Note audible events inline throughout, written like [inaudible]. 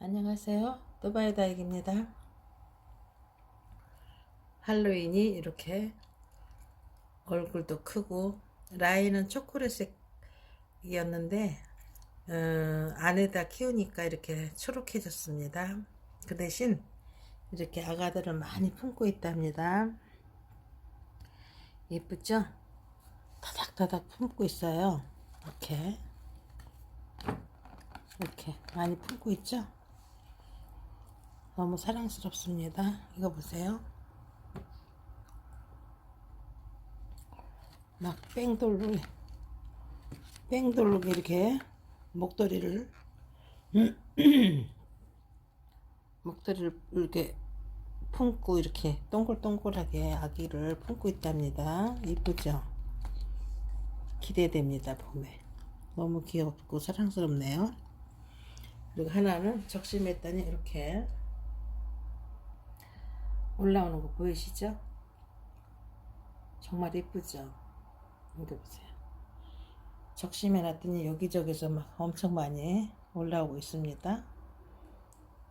안녕하세요. 두바이 다익입니다. 할로윈이 이렇게 얼굴도 크고 라인은 초콜릿색이었는데 어, 안에다 키우니까 이렇게 초록해졌습니다. 그 대신 이렇게 아가들을 많이 품고 있답니다. 예쁘죠? 타닥타닥 품고 있어요. 이렇게 이렇게 많이 품고 있죠? 너무 사랑스럽습니다. 이거 보세요. 막 뺑돌로 뺑돌로 이렇게 목도리를 [clears throat] 목도리를 이렇게 품고 이렇게 동글동글하게 아기를 품고 있답니다. 이쁘죠? 기대됩니다. 봄에 너무 귀엽고 사랑스럽네요. 그리고 하나는 적심했더니 이렇게 올라오는 거 보이시죠? 정말 예쁘죠? 이거 보세요. 적심해 놨더니 여기저기서 막 엄청 많이 올라오고 있습니다.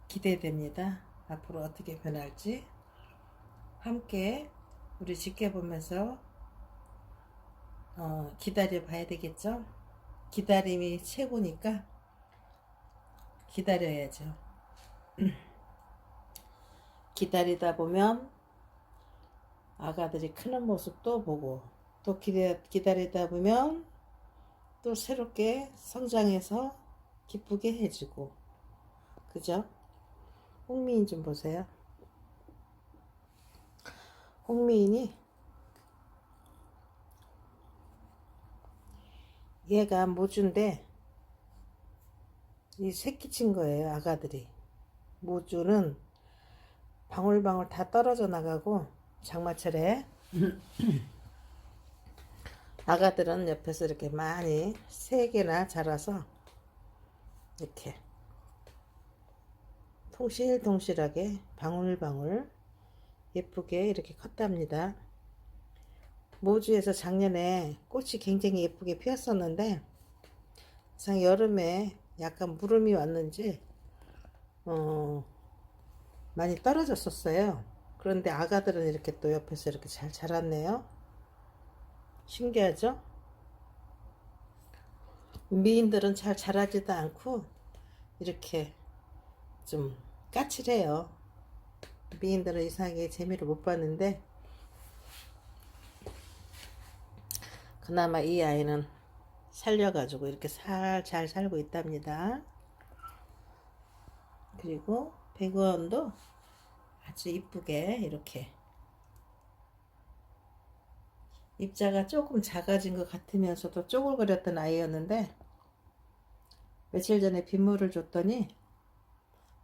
기대됩니다. 앞으로 어떻게 변할지 함께 우리 지켜보면서 어, 기다려 봐야 되겠죠? 기다림이 최고니까 기다려야죠. [clears throat] 기다리다 보면 아가들이 크는 모습도 보고 또 기다, 기다리다 보면 또 새롭게 성장해서 기쁘게 해주고 그죠? 홍미인 좀 보세요. 홍미인이 얘가 모주인데 이 새끼 친 거예요 아가들이 모주는 방울방울 다 떨어져 나가고 장마철에 [clears throat] 아가들은 옆에서 이렇게 많이 세 개나 자라서 이렇게 통실통실하게 방울방울 예쁘게 이렇게 컸답니다. 모주에서 작년에 꽃이 굉장히 예쁘게 피었었는데 상 여름에 약간 무름이 왔는지 어 많이 떨어졌었어요. 그런데 아가들은 이렇게 또 옆에서 이렇게 잘 자랐네요. 신기하죠? 미인들은 잘 자라지도 않고 이렇게 좀 까칠해요. 미인들은 이상하게 재미를 못 봤는데 그나마 이 아이는 살려가지고 이렇게 살 잘 살고 있답니다. 그리고 배구원도 아주 이쁘게 이렇게 입자가 조금 작아진 것 같으면서도 쪼글거렸던 아이였는데 며칠 전에 빗물을 줬더니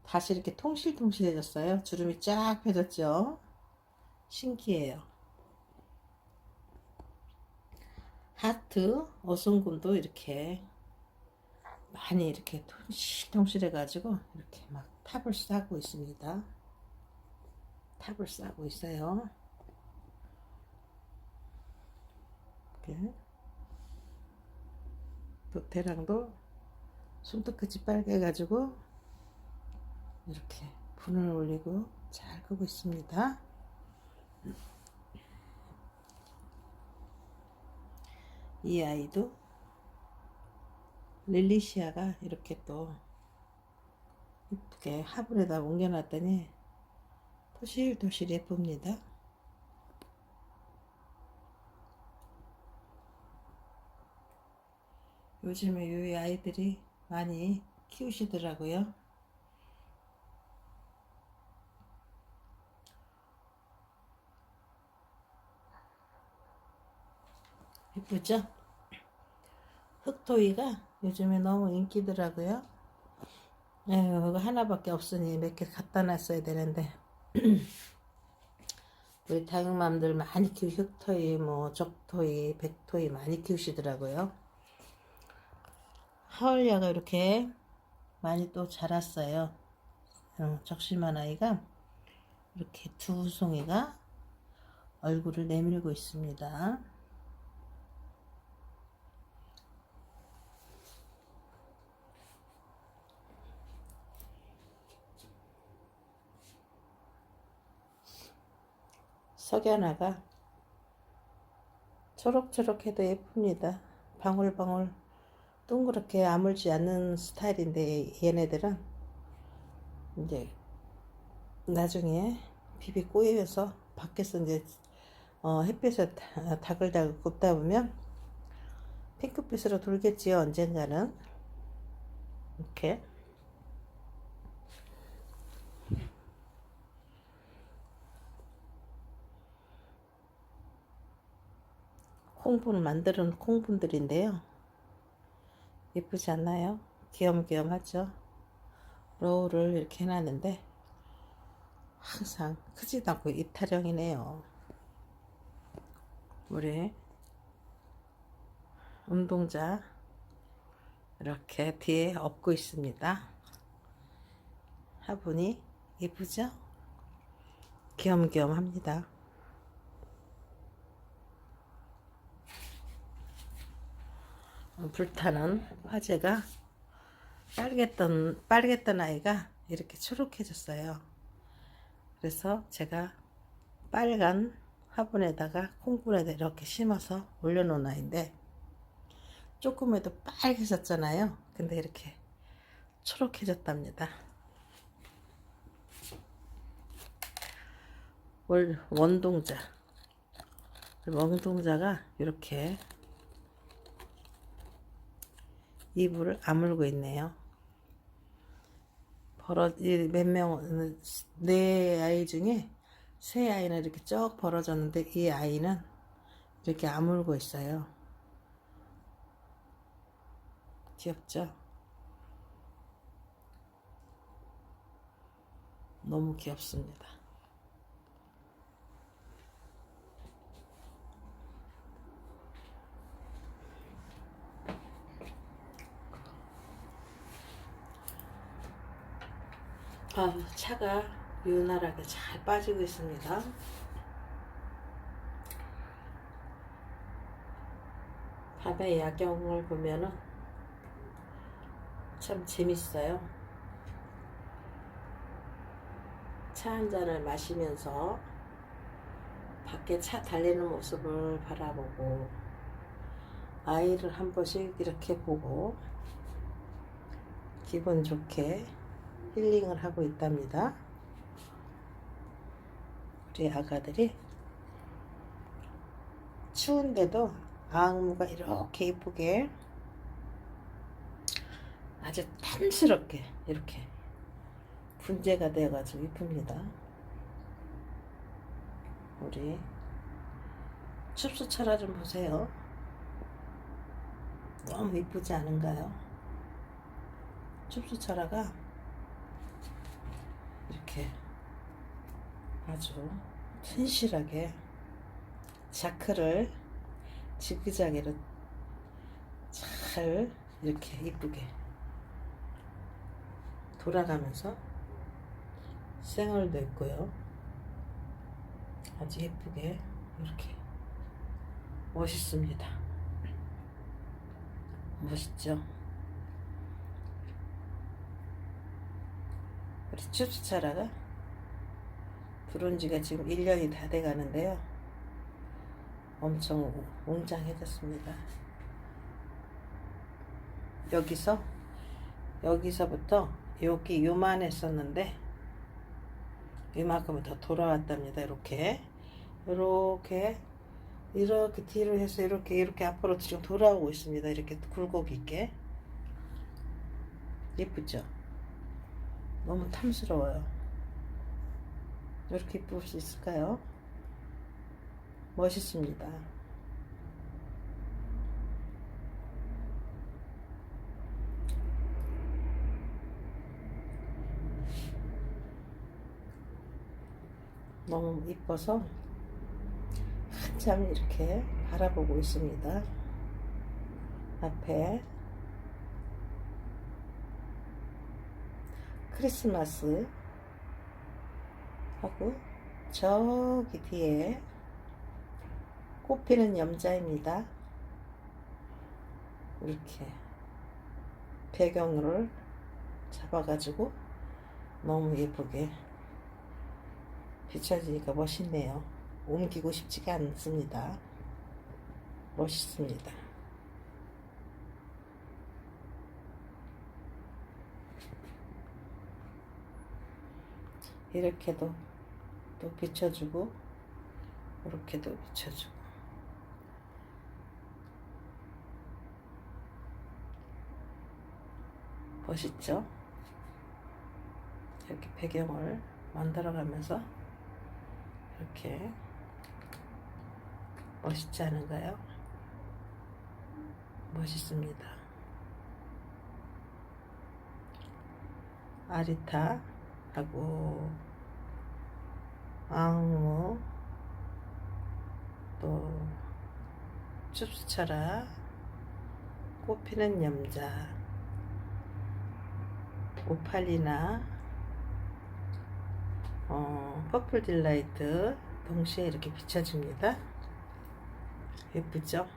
다시 이렇게 통실통실해졌어요. 주름이 쫙 펴졌죠. 신기해요. 하트, 어순금도 이렇게 많이 이렇게 통실통실해가지고 이렇게 막 탑을 싸고 있습니다. 탑을 싸고 있어요. 이렇게 도태랑도 손톱끝이 빨개가지고 이렇게 분을 올리고 잘 끄고 있습니다. 이 아이도 릴리시아가 이렇게 또 이쁘게 화분에다 옮겨놨더니 토실토실 예쁩니다. 요즘에 이 아이들이 많이 키우시더라고요. 예쁘죠? 흑토이가 요즘에 너무 인기더라고요. 에휴, 이거 하나밖에 없으니 몇 개 갖다 놨어야 되는데. [clears throat] 우리 다육맘들 많이 키우 흑토이, 뭐 적토이, 백토이 많이 키우시더라고요. 하울야가 이렇게 많이 또 자랐어요. 어, 적심한 아이가 이렇게 두 송이가 얼굴을 내밀고 있습니다. 석연화가 초록초록해도 예쁩니다. 방울방울 동그랗게 아물지 않는 스타일인데 얘네들은 이제 나중에 비비 꼬여서 밖에서 이제 어, 햇빛에 다- 다글다글 굽다 보면 핑크빛으로 돌겠지요 언젠가는 이렇게 콩분을 만드는 콩분들인데요 예쁘지 않나요? 귀염귀염하죠 로우를 이렇게 해놨는데 항상 크지도 않고 이타령이네요 우리 운동자 이렇게 뒤에 업고 있습니다. 화분이 예쁘죠? 귀염귀염합니다. 불타는 화재가 빨갰던 빨갰던 아이가 이렇게 초록해졌어요. 그래서 제가 빨간 화분에다가 콩분에다 이렇게 심어서 올려놓은 아이인데 조금에도 빨개졌잖아요. 근데 이렇게 초록해졌답니다. 월 원동자 원동자가 이렇게 이불을 아물고 있네요. 벌어 몇 명 네 아이 중에 세 아이는 이렇게 쭉 벌어졌는데 이 아이는 이렇게 아물고 있어요. 귀엽죠? 너무 귀엽습니다. 아, 차가 유난하게 잘 빠지고 있습니다. 밤에 야경을 보면은 참 재밌어요. 차 한 잔을 마시면서 밖에 차 달리는 모습을 바라보고 아이를 한 번씩 이렇게 보고 기분 좋게 힐링을 하고 있답니다. 우리 아가들이 추운데도 아웅무가 이렇게 이쁘게 아주 탐스럽게 이렇게 분재가 되어가지고 이쁩니다. 우리 춥수철화 좀 보세요. 너무 이쁘지 않은가요? 춥수철화가 이렇게 아주 튼실하게 자크를 지그자기로 잘 이렇게 이쁘게 돌아가면서 생얼도 있고요. 아주 예쁘게 이렇게 멋있습니다. 멋있죠? 우리 춥수차라가 들어온 지가 지금 1년이 다 돼 가는데요. 엄청 웅장해졌습니다. 여기서 여기서부터 여기 요만했었는데 이만큼은 더 돌아왔답니다. 이렇게 이렇게 이렇게 뒤로 해서 이렇게 이렇게 앞으로 지금 돌아오고 있습니다. 이렇게 굴곡 있게 예쁘죠? 너무 탐스러워요. 이렇게 이쁠 수 있을까요? 멋있습니다. 너무 이뻐서 한참 이렇게 바라보고 있습니다. 앞에 크리스마스 하고 저기 뒤에 꽃피는 염자입니다. 이렇게 배경을 잡아가지고 너무 예쁘게 비춰지니까 멋있네요. 옮기고 싶지가 않습니다. 멋있습니다. 이렇게도 또 비춰주고 이렇게도 비춰주고 멋있죠? 이렇게 배경을 만들어 가면서 이렇게 멋있지 않은가요? 멋있습니다. 아리타 하고 앙모 또 춥수철아 꽃피는 염자 오팔리나 어, 퍼플 딜라이트 동시에 이렇게 비춰줍니다. 예쁘죠?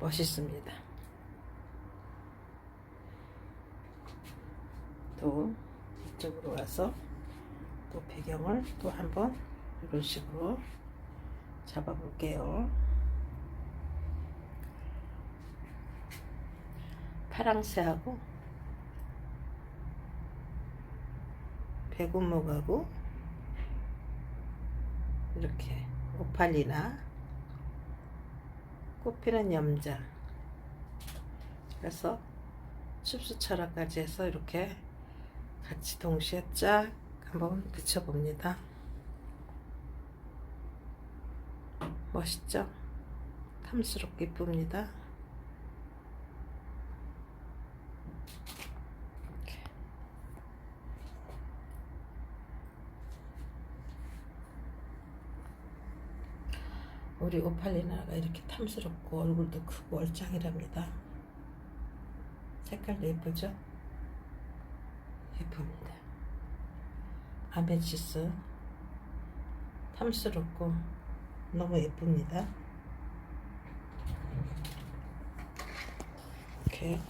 멋있습니다. 또 이쪽으로 와서 또 배경을 또 한번 이런 식으로 잡아 볼게요. 파랑새하고 배구목하고 이렇게 오팔리나 꽃피는 염자 그래서 춥수철화까지 해서 이렇게 같이 동시에 쫙 한번 비춰봅니다. 멋있죠? 탐스럽게 이쁩니다. 우리 오팔리나가 이렇게 탐스럽고 얼굴도 크고 얼짱이랍니다. 색깔도 예쁘죠? 예쁩니다. 아메치스 탐스럽고 너무 예쁩니다. 이렇게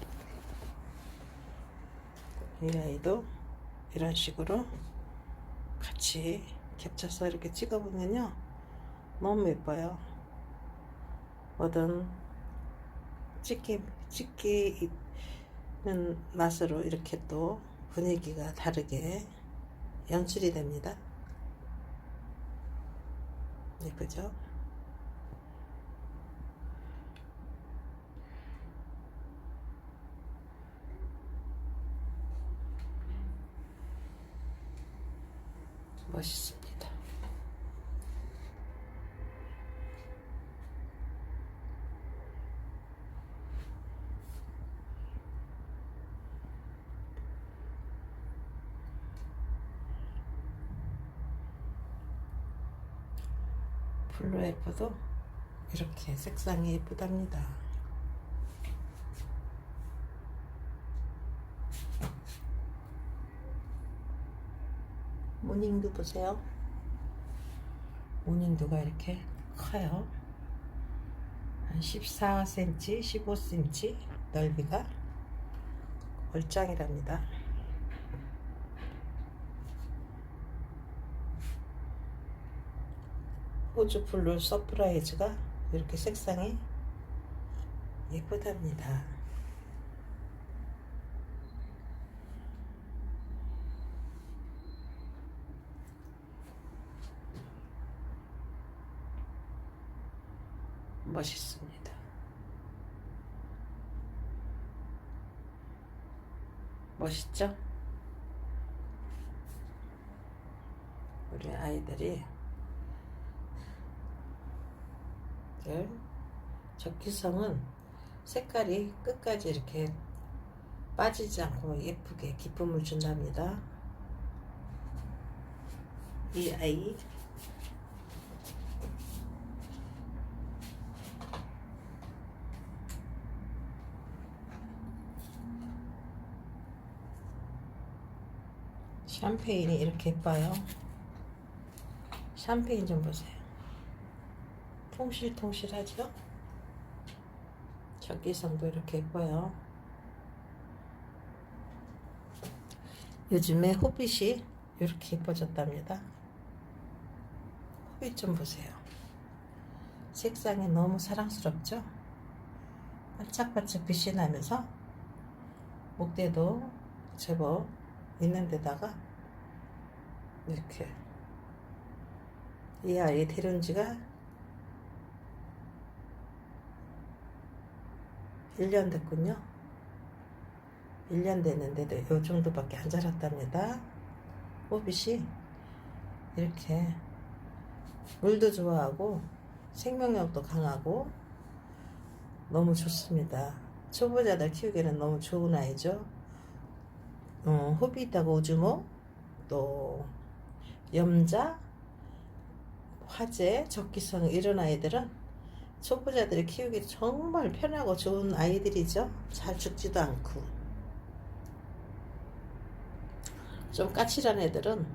이 아이도 이런 식으로 같이 겹쳐서 이렇게 찍어보면요 너무 예뻐요. 뭐든 찍기 찍기는 맛으로 이렇게 또 분위기가 다르게 연출이 됩니다. 예쁘죠? 멋있습니다. 블루에프도 이렇게 색상이 예쁘답니다. 모닝도 보세요. 모닝도가 이렇게 커요. 한 14cm, 15cm 넓이가 얼짱이랍니다. 호주 블루 서프라이즈가 이렇게 색상이 예쁘답니다. 멋있습니다. 멋있죠? 우리 아이들이 네. 적기성은 색깔이 끝까지 이렇게 빠지지 않고 예쁘게 기쁨을 준답니다. 이 아이 샴페인이 이렇게 예뻐요. 샴페인 좀 보세요. 통실통실하죠? 적기성도 이렇게 예뻐요. 요즘에 호빗이 이렇게 예뻐졌답니다. 햇빛 좀 보세요. 색상이 너무 사랑스럽죠? 반짝반짝 빛이 나면서 목대도 제법 있는 데다가 이렇게 이 아이 데려온 지가 1년 됐군요. 1년 됐는데도 요 정도밖에 안 자랐답니다. 호빗이 이렇게 물도 좋아하고 생명력도 강하고 너무 좋습니다. 초보자들 키우기에는 너무 좋은 아이죠. 어, 호빗하고 오주모 또 염자 화재 적기성 이런 아이들은 초보자들이 키우기 정말 편하고 좋은 아이들이죠. 잘 죽지도 않고 좀 까칠한 애들은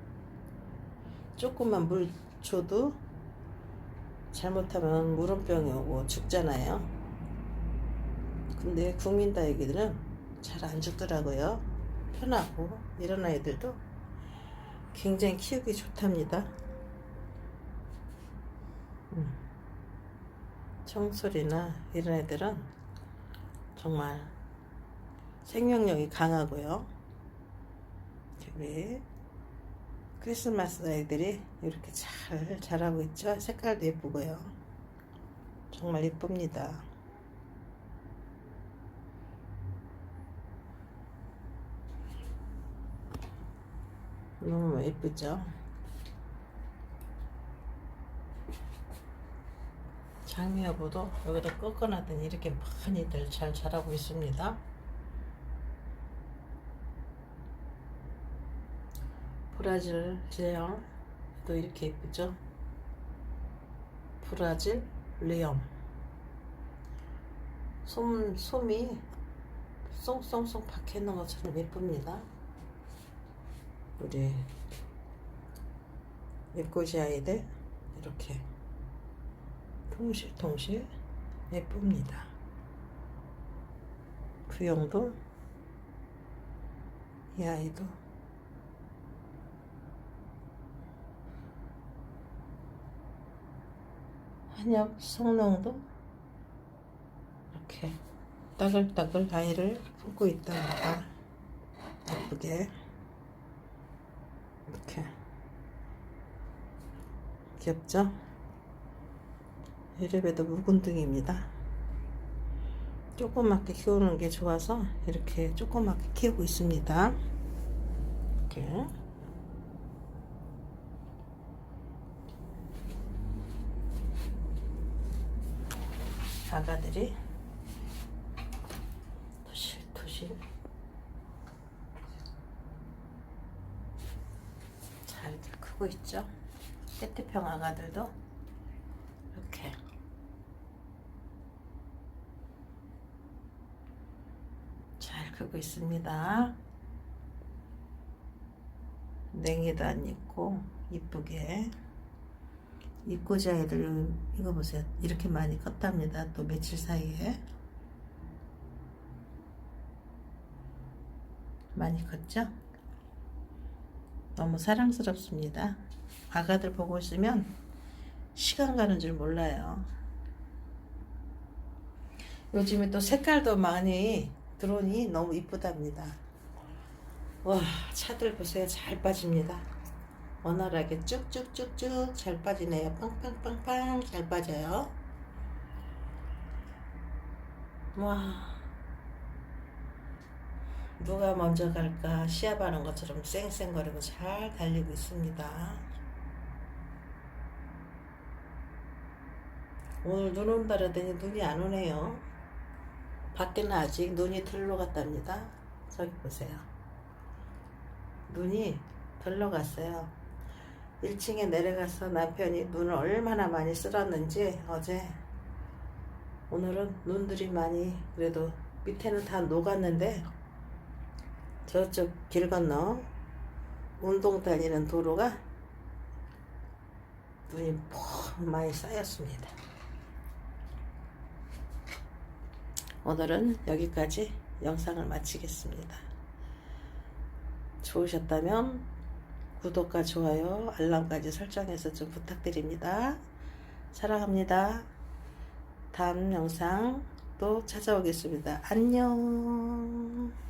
조금만 물 줘도 잘못하면 물원병이 오고 죽잖아요. 근데 국민다육이들은 잘 안 죽더라고요. 편하고 이런 아이들도 굉장히 키우기 좋답니다. 음. 청소리나 이런 애들은 정말 생명력이 강하고요. 우리 크리스마스 아이들이 이렇게 잘 자라고 있죠. 색깔도 예쁘고요. 정말 예쁩니다. 너무 예쁘죠? 장미여보도 여기다 꺾어놨더니 이렇게 많이들 잘 자라고 있습니다. 브라질 또 이렇게 예쁘죠? 브라질 레엄 솜, 솜이 쏭쏭쏭 박혀있는 것처럼 예쁩니다. 우리 예꼬지 아이들 이렇게 통실통실 예쁩니다. 부영도 이 아이도 한엽 성농도 이렇게 따글따글 아이를 품고 있답니다. 예쁘게 이렇게 귀엽죠? 이래봬도 묵은등입니다. 조그맣게 키우는 게 좋아서 이렇게 조그맣게 키우고 있습니다. 이렇게 아가들이 토실토실 잘 크고 있죠. 페트평 아가들도 이렇게 잘 크고 있습니다. 냉이도 안 있고 이쁘게 입고자 애들 이거 보세요. 이렇게 많이 컸답니다. 또 며칠 사이에. 많이 컸죠? 너무 사랑스럽습니다. 아가들 보고 있으면 시간 가는 줄 몰라요. 요즘에 또 색깔도 많이 들어오니 너무 이쁘답니다 와 차들 보세요 잘 빠집니다 원활하게 쭉쭉쭉쭉 잘 빠지네요. 빵빵빵빵 잘 빠져요. 와 누가 먼저 갈까 시합하는 것처럼 쌩쌩거리고 잘 달리고 있습니다. 오늘 눈 온다 그러더니 눈이 안 오네요. 밖에는 아직 눈이 들러 갔답니다. 저기 보세요. 눈이 들러 갔어요. 1층에 내려가서 남편이 눈을 얼마나 많이 쓸었는지 어제 오늘은 눈들이 많이 그래도 밑에는 다 녹았는데 저쪽 길 건너 운동 다니는 도로가 눈이 푹 많이 쌓였습니다. 오늘은 여기까지 영상을 마치겠습니다. 좋으셨다면 구독과 좋아요, 알람까지 설정해서 좀 부탁드립니다. 사랑합니다. 다음 영상 또 찾아오겠습니다. 안녕.